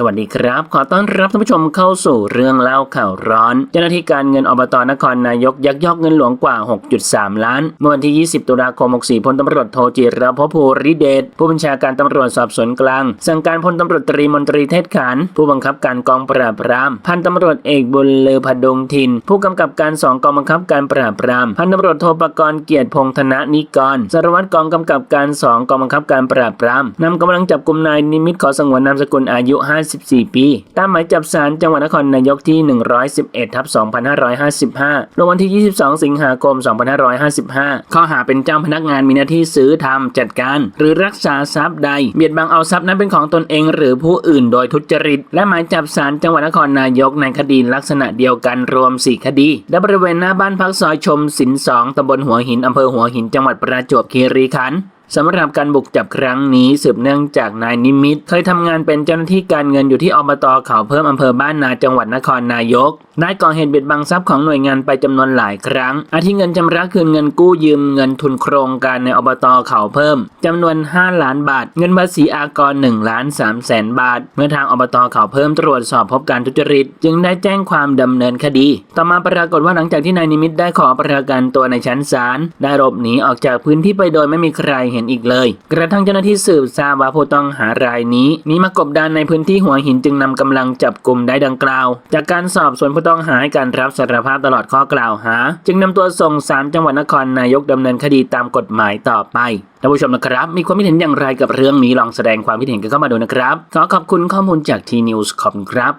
สวัสดีครับ ขอต้อนรับท่านผู้ชมเข้าสู่เรื่องเล่าข่าวร้อน เจ้าหน้าที่การเงินอบตนครนายกยักยอกเงินหลวงกว่า 6.3 ล้าน เมื่อวันที่ 20 ตุลาคม 64 พลตำรวจโทจิรพภูริเดชผู้บัญชาการตำรวจสอบสวนกลาง สั่งการพลตำรวจตรีมนตรีเทศขานผู้บังคับการกองปราบปราม พันตำรวจเอกบุญเลอพดงทิน ผู้กำกับการสองกองบังคับการปราบปราม พันตำรวจโทปกรณ์เกียรติพงษ์ธนนิกรสารวัตรกองกำกับการสองกองบังคับการปราบปรามนำกำลังจับกลุ่มนายนิมิตขอสงวนนามสกุลอายุ54ปี ตามหมายจับศาลจังหวัดนครนายกที่ 111ทับ2555ลงวันที่ 22 สิงหาคม 2555 ข้อหาเป็นเจ้าพนักงานมีหน้าที่ซื้อทำจัดการ หรือรักษาทรัพย์ใด เบียดบังเอาทรัพย์นั้นเป็นของตนเอง หรือผู้อื่นโดยทุจริต และหมายจับศาลจังหวัดนครนายกในคดีลักษณะเดียวกันรวม 4 คดีและบริเวณหน้าบ้านพักซอยชมสินสองตำบลหัวหินอำเภอหัวหินจังหวัดประจวบคีรีขันธ์ สำหรับการบุกจับครั้งนี้สืบเนื่องจากนายนิมิต เคยทำงานเป็นเจ้าหน้าที่การเงินอยู่ที่อบตเขาเพิ่มอำเภอบ้านนาจังหวัดนครนายก ได้ก่อเหตุเบียดบังทรัพย์ของหน่วยงานไปจำนวนหลายครั้ง อาทิเงินชำระคืนเงินกู้ยืมเงินทุนโครงการในอบตเขาเพิ่มจำนวน 5 ล้านบาท เงินภาษีอากร1ล้าน3แสนบาท เมื่อทางอบตเขาเพิ่มตรวจสอบพบการทุจริต จึงได้แจ้งความดำเนินคดี ต่อมาปรากฏว่าหลังจากที่นายนิมิตได้ขอประกันตัวในชั้นศาลได้หลบหนีออกจากพื้นที่ไปโดยไม่มีใครเห็นอีกเลย กระทั่งเจ้าหน้าที่สืบทราบว่าผู้ต้องหารายนี้หนีมากบดานในพื้นที่หัวหินจึงนำกำลังจับกลุ่มได้ดังกล่าว จากการสอบสวนผู้ต้องหาให้การรับสารภาพตลอดข้อกล่าวหา จึงนำตัวส่งศาลจังหวัดนครนายกดำเนินคดีตามกฎหมายต่อไปท่านผู้ชมนะครับ มีความคิดเห็นอย่างไรกับเรื่องนี้ลองแสดงความคิดเห็นกันเข้ามาดูนะครับ ขอขอบคุณข้อมูลจากทีนิวส์ขอบคุณครับ